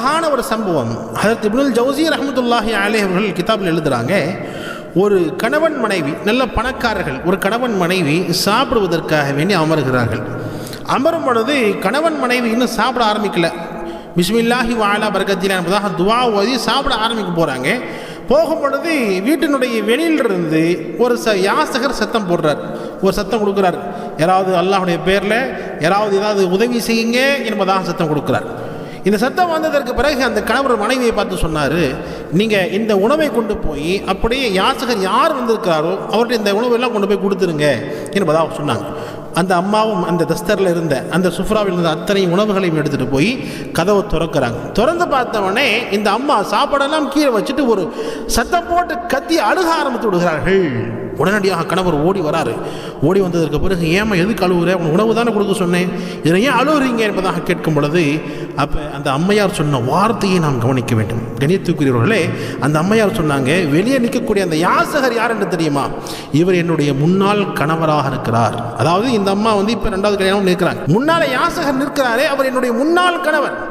அழகான ஒரு சம்பவம். அதற்கு இப்னுல் ஜவுசி ரஹமத்துல்லாஹி அலே அவர்கள் கிதாபில் எழுதுகிறாங்க ஒரு கணவன் மனைவி நல்ல பணக்காரர்கள் ஒரு கணவன் மனைவி சாப்பிடுவதற்காக வேண்டி அமர்கிறார்கள். அமரும் பொழுது கணவன் மனைவி இன்னும் சாப்பிட ஆரம்பிக்கல. பிஸ்மில்லாஹி வாலா பரகத்தில என்பதாக துவா ஓதி சாப்பிட ஆரம்பிக்க போகிறாங்க போகும் பொழுது வீட்டினுடைய வெளியிலிருந்து ஒரு ச யாசகர் சத்தம் போடுறார். ஒரு சத்தம் கொடுக்குறார். யாராவது அல்லாஹுடைய பேரில் யாராவது ஏதாவது உதவி செய்யுங்க என்பதாக சத்தம் கொடுக்குறார். இந்த சத்தம் வந்ததற்கு பிறகு அந்த கணவர் மனைவியை பார்த்து சொன்னார் நீங்கள் இந்த உணவை கொண்டு போய் அப்படியே யாசகர் யார் வந்திருக்காரோ அவர்கிட்ட இந்த உணவெல்லாம் கொண்டு போய் கொடுத்துருங்க என்பதாக சொன்னாங்க. அந்த அம்மாவும் அந்த தஸ்தரில் இருந்த அந்த சுஃப்ராவில் இருந்த அத்தனை உணவுகளையும் எடுத்துகிட்டு போய் கதவை திறக்கிறாங்க. திறந்து பார்த்தவொடனே இந்த அம்மா சாப்பாடெல்லாம் கீழே வச்சுட்டு ஒரு சத்தம் போட்டு கத்தி அழுக ஆரம்பித்து விடுகிறார்கள். உடனடியாக கணவர் ஓடி வராரு. ஓடி வந்ததற்கு பிறகு ஏமா எதுக்கு அழுகுற உன் உணவு தானே கொடுக்க சொன்னேன். இதை ஏன் அழுகுறீங்க என்பதாக கேட்கும் பொழுது அப்போ அந்த அம்மையார் சொன்ன வார்த்தையை நாம் கவனிக்க வேண்டும். கணியத்துக்குரியவர்களே அந்த அம்மையார் சொன்னாங்க வெளியே நிற்கக்கூடிய அந்த யாசகர் யார் என்று தெரியுமா? இவர் என்னுடைய முன்னாள் கணவராக இருக்கிறார். அதாவது இந்த அம்மா வந்து இப்போ ரெண்டாவது கல்யாணம் நிற்கிறாங்க. முன்னால யாசகர் நிற்கிறாரே அவர் என்னுடைய முன்னாள் கணவர்.